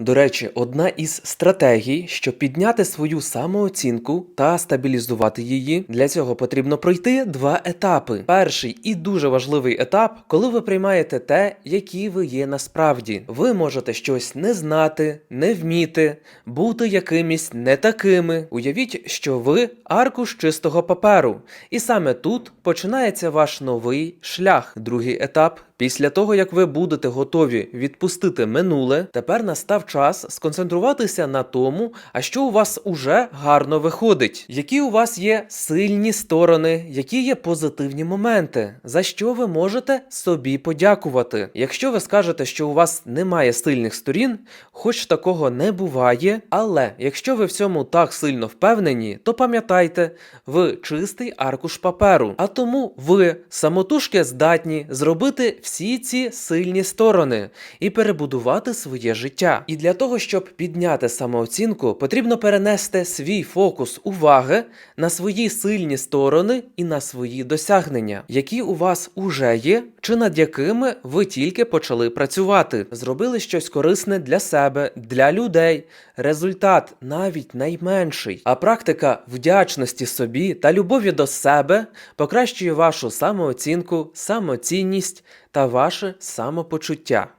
До речі, одна із стратегій, щоб підняти свою самооцінку та стабілізувати її, для цього потрібно пройти два етапи. Перший і дуже важливий етап, коли ви приймаєте те, які ви є насправді. Ви можете щось не знати, не вміти, бути якимись не такими. Уявіть, що ви аркуш чистого паперу, і саме тут починається ваш новий шлях. Другий етап. Після того, як ви будете готові відпустити минуле, тепер настав час сконцентруватися на тому, а що у вас уже гарно виходить, які у вас є сильні сторони, які є позитивні моменти, за що ви можете собі подякувати. Якщо ви скажете, що у вас немає сильних сторін, хоч такого не буває, але якщо ви в цьому так сильно впевнені, то пам'ятайте, ви чистий аркуш паперу, а тому ви самотужки здатні зробити всі ці сильні сторони і перебудувати своє життя. І для того, щоб підняти самооцінку, потрібно перенести свій фокус уваги на свої сильні сторони і на свої досягнення, які у вас уже є, чи над якими ви тільки почали працювати, зробили щось корисне для себе, для людей. Результат навіть найменший. А практика вдячності собі та любові до себе покращує вашу самооцінку, самоцінність та ваше самопочуття.